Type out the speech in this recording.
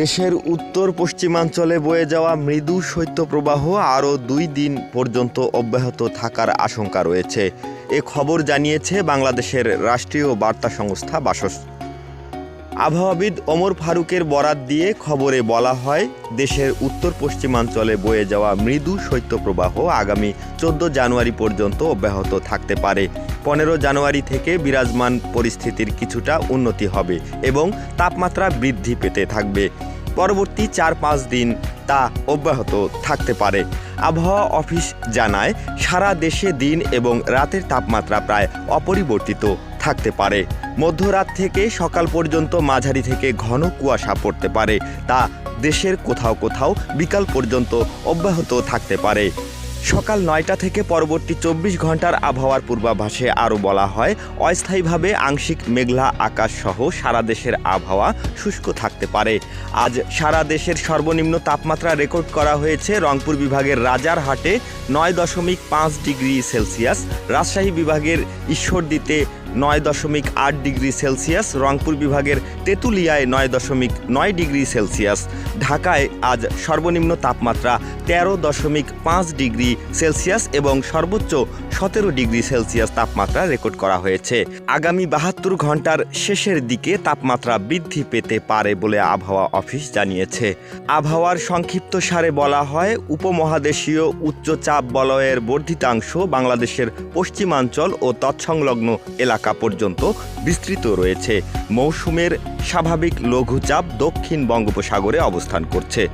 দেশের উত্তর পশ্চিমাঞ্চলে বয়ে যাওয়া মৃদু শৈত্যপ্রবাহ আরও দুই দিন পর্যন্ত অব্যাহত থাকার আশঙ্কা রয়েছে। এ খবর জানিয়েছে বাংলাদেশের রাষ্ট্রীয় বার্তা সংস্থা বাসস। আবহাওয়াবিদ ওমর ফারুকের বরাত দিয়ে খবরে বলা হয়, দেশের উত্তর পশ্চিমাঞ্চলে বয়ে যাওয়া মৃদু শৈত্যপ্রবাহ আগামী চোদ্দ জানুয়ারি পর্যন্ত অব্যাহত থাকতে পারে। পনেরো জানুয়ারি থেকে বিরাজমান পরিস্থিতির কিছুটা উন্নতি হবে এবং তাপমাত্রা বৃদ্ধি পেতে থাকবে। পরবর্তী চার পাঁচ দিন তা অব্যাহত থাকতে পারে। আবহাওয়া অফিস জানায়, সারা দেশে দিন এবং রাতের তাপমাত্রা প্রায় অপরিবর্তিত থাকতে পারে। মধ্যরাত থেকে সকাল পর্যন্ত মাঝারি থেকে ঘন কুয়াশা পড়তে পারে। তা দেশের কোথাও কোথাও বিকাল পর্যন্ত অব্যাহত থাকতে পারে। সকাল নয়টা থেকে পরবর্তী চব্বিশ ঘণ্টার আবহাওয়ার পূর্বাভাসে আরও বলা হয়, অস্থায়ীভাবে আংশিক মেঘলা আকাশ সহ সারা দেশের আবহাওয়া শুষ্ক থাকতে পারে। আজ সারা দেশের সর্বনিম্ন তাপমাত্রা রেকর্ড করা হয়েছে রংপুর বিভাগের রাজারহাটে নয় দশমিক পাঁচ ডিগ্রি সেলসিয়াস, রাজশাহী বিভাগের ঈশ্বরদীতে নয় দশমিক আট ডিগ্রি সেলসিয়াস, রংপুর বিভাগের তেঁতুলিয়ায় নয় দশমিক নয় ডিগ্রি সেলসিয়াস। ঢাকায় আজ সর্বনিম্ন তাপমাত্রা তেরো দশমিক পাঁচ ডিগ্রি সেলসিয়াস এবং সর্বোচ্চ সতেরো ডিগ্রি সেলসিয়াস তাপমাত্রা রেকর্ড করা হয়েছে। আগামী বাহাত্তর ঘণ্টার শেষের দিকে তাপমাত্রা বৃদ্ধি পেতে পারে বলে আবহাওয়া অফিস জানিয়েছে। আবহাওয়ার সংক্ষিপ্ত সারে বলা হয়, উপমহাদেশীয় উচ্চচাপ বলয়ের বর্ধিতাংশ বাংলাদেশের পশ্চিমাঞ্চল ও তৎসংলগ্ন এলাকা পর্যন্ত বিস্তৃত রয়েছে। মৌসুমের স্বাভাবিক লঘুচাপ দক্ষিণ বঙ্গোপসাগরে অবস্থান করছে।